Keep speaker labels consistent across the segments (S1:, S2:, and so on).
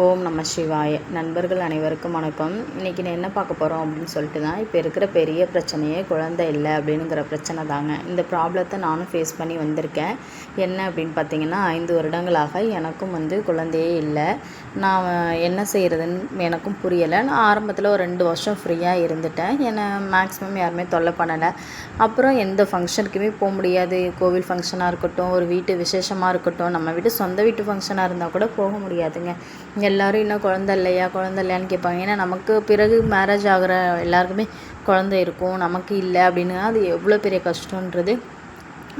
S1: ஓம் நம்ம சிவாய. நண்பர்கள் அனைவருக்கும் வணக்கம். இன்றைக்கி நான் என்ன பார்க்க போகிறோம் அப்படின்னு சொல்லிட்டு தான் இப்போ இருக்கிற பெரிய பிரச்சனையே குழந்தை இல்லை அப்படிங்கிற பிரச்சனை தாங்க. இந்த ப்ராப்ளத்தை நானும் ஃபேஸ் பண்ணி வந்திருக்கேன். என்ன அப்படின்னு பார்த்தீங்கன்னா ஐந்து வருடங்களாக எனக்கும் வந்து குழந்தையே இல்லை. நான் என்ன செய்கிறதுன்னு எனக்கும் புரியலை. நான் ஆரம்பத்தில் ஒரு ரெண்டு வருஷம் ஃப்ரீயாக இருந்துட்டேன். என்னை மேக்ஸிமம் யாருமே தொல்லை பண்ணலை. அப்புறம் எந்த ஃபங்க்ஷனுக்குமே போக முடியாது. கோவில் ஃபங்க்ஷனாக இருக்கட்டும் ஒரு வீட்டு விசேஷமாக இருக்கட்டும் நம்ம வீட்டு சொந்த வீட்டு ஃபங்க்ஷனாக இருந்தால் கூட போக முடியாதுங்க. எல்லோரும் இன்னும் குழந்த இல்லையா குழந்த இல்லையான்னு கேட்பாங்க. ஏன்னா நமக்கு பிறகு மேரேஜ் ஆகிற எல்லாருக்குமே குழந்தை இருக்கும் நமக்கு இல்லை அப்படின்னு. அது எவ்வளோ பெரிய கஷ்டன்றது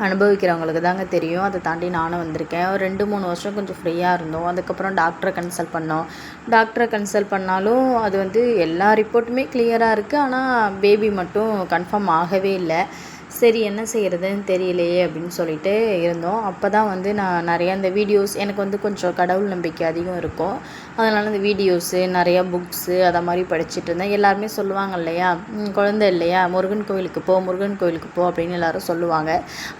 S1: அனுபவிக்கிறவங்களுக்கு தாங்க தெரியும். அதை தாண்டி நானும் வந்திருக்கேன். ஒரு ரெண்டு மூணு வருஷம் கொஞ்சம் ஃப்ரீயாக இருந்தோம். அதுக்கப்புறம் டாக்டரை கன்சல்ட் பண்ணோம். டாக்டரை கன்சல்ட் பண்ணாலும் அது வந்து எல்லா ரிப்போர்ட்டுமே கிளியராக இருக்குது ஆனால் பேபி மட்டும் கன்ஃபார்ம் ஆகவே இல்லை. சரி என்ன செய்கிறதுன்னு தெரியலையே அப்படின்னு சொல்லிட்டு இருந்தோம். அப்போ தான் வந்து நான் நிறையா இந்த வீடியோஸ் எனக்கு வந்து கொஞ்சம் கடவுள் நம்பிக்கை அதிகம் இருக்கும். அதனால் இந்த வீடியோஸு நிறையா புக்ஸு அதை மாதிரி படிச்சுட்டு இருந்தேன். எல்லாருமே சொல்லுவாங்க இல்லையா? குழந்தை இல்லையா? முருகன் கோவிலுக்கு போ முருகன் கோவிலுக்கு போ அப்படின்னு எல்லாரும் சொல்லுவாங்க.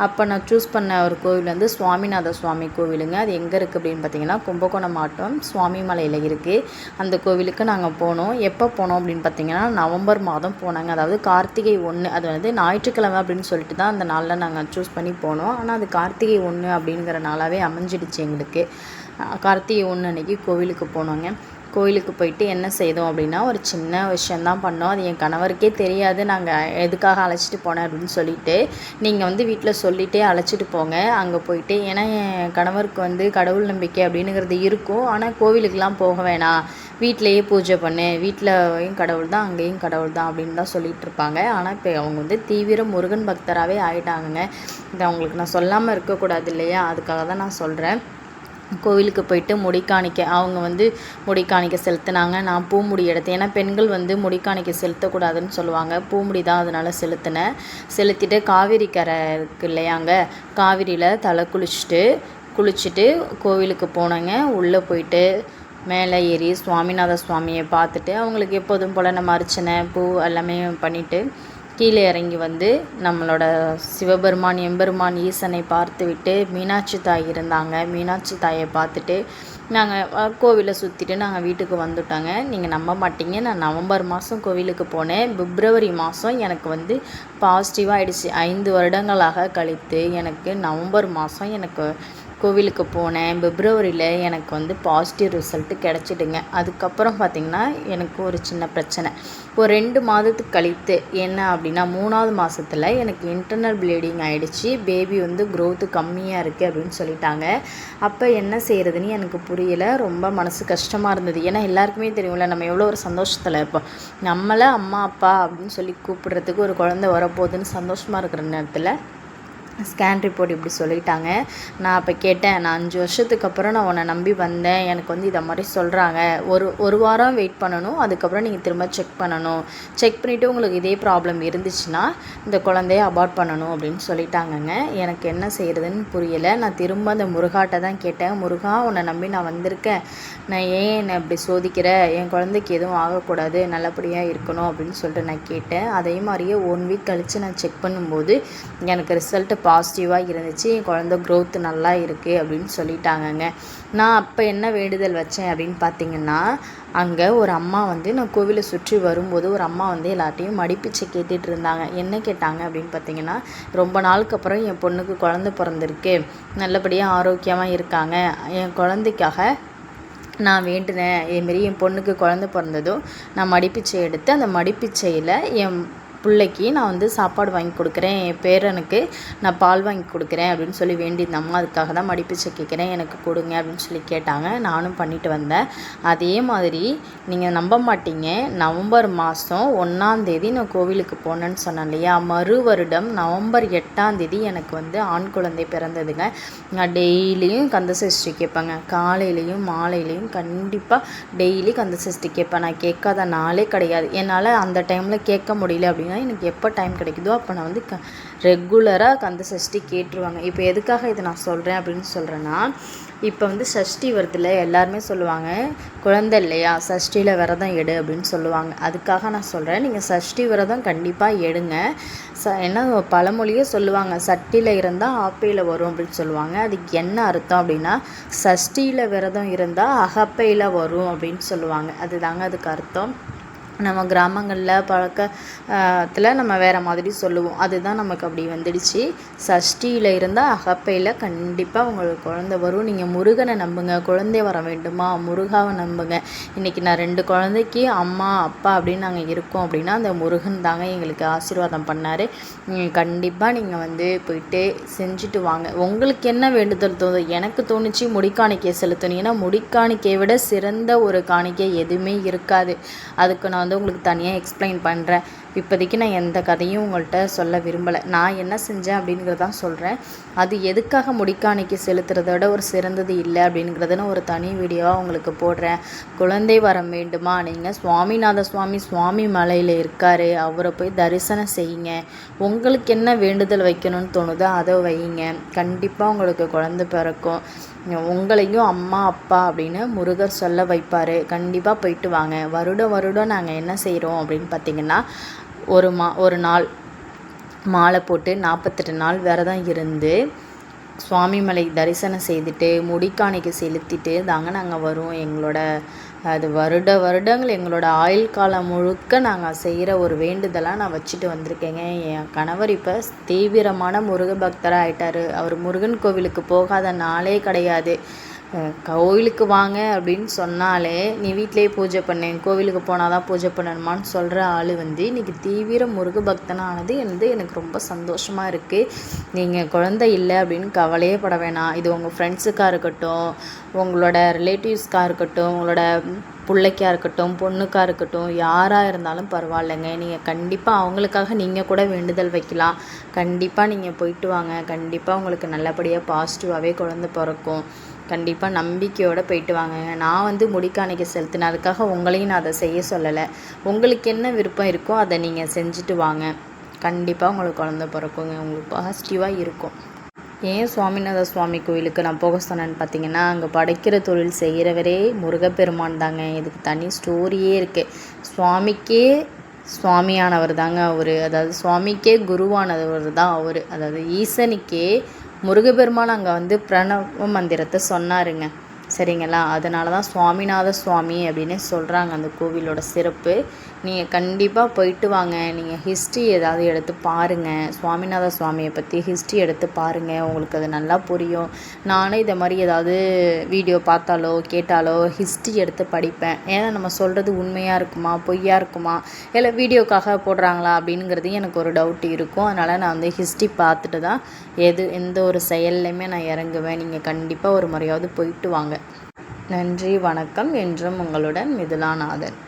S1: அப்போ நான் சூஸ் பண்ண ஒரு கோவில் வந்து சுவாமிநாத சுவாமி கோவிலுங்க. அது எங்கே இருக்குது அப்படின்னு பார்த்தீங்கன்னா கும்பகோணம் மாவட்டம் சுவாமிமலையில் இருக்குது அந்த கோவிலுக்கு நாங்கள் போனோம். எப்போ போனோம் அப்படின்னு பார்த்தீங்கன்னா நவம்பர் மாதம் போனாங்க. அதாவது கார்த்திகை ஒன்று அது வந்து ஞாயிற்றுக்கிழமை அப்படின்னு சொல்லிட்டு தான் அந்த நாளில் நாங்கள் சூஸ் பண்ணி போனோம். ஆனால் அது கார்த்திகை ஒன்று அப்படிங்கிற நாளாகவே அமைஞ்சிடுச்சு எங்களுக்கு. கார்த்திகை ஒன்று அன்றைக்கி கோவிலுக்கு போனோங்க. கோயிலுக்கு போயிட்டு என்ன செய்தோம் அப்படின்னா ஒரு சின்ன விஷயந்தான் பண்ணோம். அது என் கணவருக்கே தெரியாது. நாங்கள் எதுக்காக அழைச்சிட்டு போனேன் அப்படின்னு சொல்லிட்டு நீங்கள் வந்து வீட்டில் சொல்லிட்டே அழைச்சிட்டு போங்க. அங்கே போயிட்டு ஏன்னா என் கணவருக்கு வந்து கடவுள் நம்பிக்கை அப்படிங்கிறது இருக்கும். ஆனால் கோவிலுக்கெலாம் போக வேணாம். வீட்டிலையே பூஜை பண்ணு. வீட்டிலையும் கடவுள் தான் அங்கேயும் கடவுள் தான் அப்படின்னு தான் சொல்லிகிட்ருப்பாங்க ஆனால் இப்போ அவங்க வந்து தீவிர முருகன் பக்தராகவே ஆகிட்டாங்கங்க இதை அவங்களுக்கு நான் சொல்லாமல் இருக்கக்கூடாது இல்லையா? அதுக்காக தான் நான் சொல்கிறேன் கோவிலுக்கு போயிட்டு முடி காணிக்க அவங்க வந்து முடி காணிக்க செலுத்தினாங்க. நான் பூமுடி எடுத்தேன். ஏன்னா பெண்கள் வந்து முடிக்காணிக்க செலுத்தக்கூடாதுன்னு சொல்லுவாங்க. பூமுடி தான் அதனால் செலுத்தினேன் செலுத்திட்டு காவேரி கரை இருக்கு இல்லையாங்க காவிரியில் தலை குளிச்சுட்டு குளிச்சுட்டு கோவிலுக்கு போனேங்க. உள்ளே போயிட்டு மேலே ஏறி சுவாமிநாத சுவாமியை பார்த்துட்டு அவங்களுக்கு எப்போதும் போல் நம்ம அர்ச்சனை பூ எல்லாமே பண்ணிவிட்டு கீழே இறங்கி வந்து நம்மளோட சிவபெருமான் எம்பெருமான் ஈசனை பார்த்துவிட்டு மீனாட்சி தாய் இருந்தாங்க. மீனாட்சி தாயை பார்த்துட்டு நாங்கள் கோவிலை சுற்றிட்டு நாங்கள் வீட்டுக்கு வந்துட்டோங்க. நீங்கள் நம்ப மாட்டீங்க. நான் நவம்பர் மாதம் கோவிலுக்கு போனேன். பிப்ரவரி மாதம் எனக்கு வந்து பாசிட்டிவாக ஆயிடுச்சு. ஐந்து வருடங்களாக கழித்து எனக்கு நவம்பர் மாதம் எனக்கு கோவிலுக்கு போனேன். பிப்ரவரியில் எனக்கு வந்து பாசிட்டிவ் ரிசல்ட்டு கிடச்சிடுங்க அதுக்கப்புறம் பார்த்திங்கன்னா எனக்கு ஒரு சின்ன பிரச்சனை. ஒரு ரெண்டு மாதத்துக்கு கழித்து என்ன அப்படின்னா மூணாவது மாதத்தில் எனக்கு இன்டர்னல் ப்ளீடிங் ஆகிடுச்சி பேபி வந்து க்ரோத்து கம்மியாக இருக்குது அப்படின்னு சொல்லிட்டாங்க. அப்போ என்ன செய்கிறதுன்னு எனக்கு புரியலை. ரொம்ப மனசு கஷ்டமாக இருந்தது. ஏன்னா எல்லாருக்குமே தெரியும்ல நம்ம எவ்வளோ ஒரு சந்தோஷத்தில் இருப்போம். நம்மளை அம்மா அப்பா அப்படின்னு சொல்லி கூப்பிடுறதுக்கு ஒரு குழந்தை வரப்போகுதுன்னு சந்தோஷமாக இருக்கிற நேரத்தில் ஸ்கேன் ரிப்போர்ட் இப்படி சொல்லிட்டாங்க. நான் அப்போ கேட்டேன் நான் அஞ்சு வருஷத்துக்கு அப்புறம் நான் உன்னை நம்பி வந்தேன். எனக்கு வந்து இதை மாதிரி சொல்கிறாங்க ஒரு ஒரு வாரம் வெயிட் பண்ணணும் அதுக்கப்புறம் நீங்கள் திரும்ப செக் பண்ணணும். செக் பண்ணிவிட்டு உங்களுக்கு இதே ப்ராப்ளம் இருந்துச்சுன்னா இந்த குழந்தைய அபார்ட் பண்ணணும் அப்படின்னு சொல்லிட்டாங்கங்க. எனக்கு என்ன செய்கிறதுன்னு புரியலை. நான் திரும்ப அந்த முருகாட்ட தான் கேட்டேன். முருகா உன்னை நம்பி நான் வந்திருக்கேன். நான் ஏன் என்னை இப்படி சோதிக்கிற? என் குழந்தைக்கு எதுவும் ஆகக்கூடாது. நல்லபடியாக இருக்கணும் அப்படின்னு சொல்லிட்டு நான் கேட்டேன். அதே மாதிரியே ஒன் வீக் கழித்து நான் செக் பண்ணும்போது எனக்கு ரிசல்ட்டு பாசிட்டிவாக இருந்துச்சு. என் குழந்த க்ரோத் நல்லா இருக்குது அப்படின்னு சொல்லிட்டாங்கங்க. நான் அப்போ என்ன வேண்டுதல் வச்சேன் அப்படின்னு பார்த்தீங்கன்னா அங்கே ஒரு அம்மா வந்து நான் கோவிலை சுற்றி வரும்போது ஒரு அம்மா வந்து எல்லாத்தையும் மடிப்பிச்சை கேட்டுட்டு இருந்தாங்க. என்ன கேட்டாங்க அப்படின்னு பார்த்தீங்கன்னா ரொம்ப நாளுக்கு அப்புறம் என் பொண்ணுக்கு குழந்த பிறந்திருக்கு. நல்லபடியாக ஆரோக்கியமாக இருக்காங்க. என் குழந்தைக்காக நான் வேண்டினேன். இதுமாரி என் பொண்ணுக்கு குழந்த பிறந்ததும் நான் மடிப்பிச்சை எடுத்து அந்த மடிப்பிச்சையில் என் பிள்ளைக்கு நான் வந்து சாப்பாடு வாங்கி கொடுக்குறேன். என் பேரனுக்கு நான் பால் வாங்கி கொடுக்குறேன் அப்படின்னு சொல்லி வேண்டியிருந்தம்மா அதுக்காக தான் மடிப்பிச்சு கேட்குறேன். எனக்கு கொடுங்க அப்படின்னு சொல்லி கேட்டாங்க. நானும் பண்ணிட்டு வந்தேன். அதே மாதிரி நீங்கள் நம்ப மாட்டீங்க. நவம்பர் மாதம் ஒன்றாந்தேதி நான் கோவிலுக்கு போனேன்னு சொன்னேன் இல்லையா? மறு வருடம் நவம்பர் எட்டாந்தேதி எனக்கு வந்து ஆண் குழந்தை பிறந்ததுங்க. நான் டெய்லியும் கந்த சஷ்டி கேட்பேங்க. காலையிலையும் மாலையிலையும் கண்டிப்பாக டெய்லி கந்த சஷ்டி கேட்பேன். நான் கேட்காத நாளே கிடையாது. என்னால் அந்த டைமில் கேட்க முடியல அப்படின்னு எனக்கு எப்போ டைம் கிடைக்குதோ அப்போ நான் வந்து க ரெகுலராக கந்த சஷ்டி கேட்டுருவாங்க. இப்போ எதுக்காக இதை நான் சொல்கிறேன் அப்படின்னு சொல்கிறேன்னா இப்போ வந்து சஷ்டி வருதுல்ல எல்லாருமே சொல்லுவாங்க குழந்தை இல்லையா சஷ்டியில் விரதம் எடு அப்படின்னு சொல்லுவாங்க. அதுக்காக நான் சொல்கிறேன் நீங்கள் சஷ்டி விரதம் கண்டிப்பாக எடுங்க. ச என்ன பழமொழியே சொல்லுவாங்க சட்டியில் இருந்தால் ஆப்பையில் வரும் அப்படின்னு சொல்லுவாங்க. அதுக்கு என்ன அர்த்தம் அப்படின்னா சஷ்டியில் விரதம் இருந்தால் அகப்பையில் வரும் அப்படின்னு சொல்லுவாங்க. அதுதாங்க அதுக்கு அர்த்தம். நம்ம கிராமங்களில் பழக்கத்தில் நம்ம வேறு மாதிரி சொல்லுவோம். அதுதான் நமக்கு அப்படி வந்துடுச்சு. சஷ்டியில் இருந்தால் அகப்பையில் கண்டிப்பாக உங்களுக்கு குழந்த வரும். நீங்கள் முருகனை நம்புங்க. குழந்தை வர வேண்டுமா? முருகாவை நம்புங்க. இன்றைக்கி நான் ரெண்டு குழந்தைக்கு அம்மா அப்பா அப்படின்னு நாங்கள் இருக்கோம் அப்படின்னா அந்த முருகன் தாங்க எங்களுக்கு ஆசீர்வாதம் பண்ணார். கண்டிப்பாக நீங்கள் வந்து போயிட்டு செஞ்சுட்டு வாங்க. உங்களுக்கு என்ன வேண்டுதல் தோணுது எனக்கு தோணுச்சு முடிக்காணிக்கை செலுத்தணும் ஏன்னா முடிக்காணிக்கையை விட சிறந்த ஒரு காணிக்கை எதுவுமே இருக்காது. அதுக்கு நான் வந்து உங்களுக்கு தனியாக எக்ஸ்பிளைன் பண்ணுறேன் இப்போதைக்கு நான் எந்த கதையும் உங்கள்கிட்ட சொல்ல விரும்பலை. நான் என்ன செஞ்சேன் அப்படிங்கிறதான் சொல்கிறேன் அது எதுக்காக முடிக்காணிக்கு செலுத்துறத விட ஒரு சிறந்தது இல்லை அப்படிங்கிறதுன்னு ஒரு தனி வீடியோவாக உங்களுக்கு போடுறேன். குழந்தை வரம் வேண்டுமா? நீங்கள் சுவாமிநாத சுவாமி சுவாமி மலையில் இருக்கார். அவரை போய் தரிசனம் செய்யுங்க. உங்களுக்கு என்ன வேண்டுதல் வைக்கணும்னு தோணுதோ அதை வையுங்க. கண்டிப்பாக உங்களுக்கு குழந்தை பிறக்கும். உங்களையும் அம்மா அப்பா அப்படின்னு முருகர் சொல்ல வைப்பார். கண்டிப்பாக போயிட்டு வாங்க. வருடம் வருடம் நாங்கள் என்ன செய்கிறோம் அப்படின்னு பார்த்திங்கன்னா ஒரு மா ஒரு நாள் மாலை போட்டு நாற்பத்தெட்டு நாள் விரதம் இருந்து சுவாமி மலை தரிசனம் செய்துட்டு முடிக்காணிக்கு செலுத்திட்டு தாங்க நாங்கள் வருவோம் எங்களோட அது வருட வருடங்கள் எங்களோட ஆயுள் காலம் முழுக்க நாங்கள் செய்கிற ஒரு வேண்டுதலாக நான் வச்சுட்டு வந்திருக்கேங்க. என் கணவர் இப்போ தீவிரமான முருக பக்தராக ஆயிட்டார் அவர் முருகன் கோவிலுக்கு போகாத நாளே கிடையாது. கோவிலுக்கு வாங்க அப்படின்னு சொன்னாலே நீ வீட்டிலேயே பூஜை பண்ணு கோவிலுக்கு போனால் தான் பூஜை பண்ணணுமான்னு சொல்கிற ஆள் வந்து இன்றைக்கி தீவிர முருக பக்தனானது வந்து எனக்கு ரொம்ப சந்தோஷமாக இருக்குது நீங்கள் குழந்தை இல்லை அப்படின்னு கவலையே பட வேணாம். இது உங்கள் ஃப்ரெண்ட்ஸுக்காக இருக்கட்டும் உங்களோட ரிலேட்டிவ்ஸ்க்காக இருக்கட்டும் உங்களோட பிள்ளைக்காக இருக்கட்டும் பொண்ணுக்காக இருக்கட்டும் யாராக இருந்தாலும் பரவாயில்லைங்க. நீங்கள் கண்டிப்பாக அவங்களுக்காக நீங்கள் கூட வேண்டுதல் வைக்கலாம். கண்டிப்பாக நீங்கள் போயிட்டு வாங்க. கண்டிப்பாக உங்களுக்கு நல்லபடியாக பாசிட்டிவாகவே குழந்த பிறக்கும். கண்டிப்பாக நம்பிக்கையோடு போயிட்டு வாங்க. நான் வந்து முடிக்காணிக்க செலுத்தினேன் அதுக்காக உங்களையும் நான் அதை செய்ய சொல்லலை. உங்களுக்கு என்ன விருப்பம் இருக்கோ அதை நீங்கள் செஞ்சுட்டு வாங்க. கண்டிப்பாக உங்களுக்கு குழந்த பிறக்குங்க. உங்களுக்கு பாசிட்டிவாக இருக்கும். ஏன் சுவாமிநாத சுவாமி கோயிலுக்கு நான் போக சொன்னேன்னு பார்த்தீங்கன்னா அங்கே படைக்கிற தொழில் செய்கிறவரே முருகப்பெருமான் தாங்க. இதுக்கு தனி ஸ்டோரியே இருக்குது சுவாமிக்கே சுவாமியானவர் தாங்க அவர். அதாவது சுவாமிக்கே குருவானவர் தான் அவர். அதாவது ஈசனுக்கே முருகப்பெருமான் அங்கே வந்து பிரணவ மந்திரத்தை சொன்னாருங்க. சரிங்களா? அதனால தான் சுவாமிநாத சுவாமி அப்படின்னு சொல்கிறாங்க அந்த கோவிலோட சிறப்பு. நீங்கள் கண்டிப்பாக போயிட்டு வாங்க. நீங்கள் ஹிஸ்ட்ரி ஏதாவது எடுத்து பாருங்கள் சுவாமிநாத சுவாமியை பற்றி ஹிஸ்ட்ரி எடுத்து பாருங்கள் உங்களுக்கு அது நல்லா புரியும். நானும் இதை மாதிரி ஏதாவது வீடியோ பார்த்தாலோ கேட்டாலோ ஹிஸ்ட்ரி எடுத்து படிப்பேன். ஏன்னா நம்ம சொல்கிறது உண்மையாக இருக்குமா? பொய்யா இருக்குமா? இல்லை வீடியோக்காக போடுறாங்களா? அப்படிங்கிறது எனக்கு ஒரு டவுட் இருக்கும். அதனால் நான் வந்து ஹிஸ்ட்ரி பார்த்துட்டு தான் எது எந்த ஒரு செயல்லையுமே நான் இறங்குவேன். நீங்கள் கண்டிப்பாக ஒரு முறையாவது போயிட்டு வாங்க. நன்றி வணக்கம். என்றும் உங்களுடன் மிதுலாநாதன்.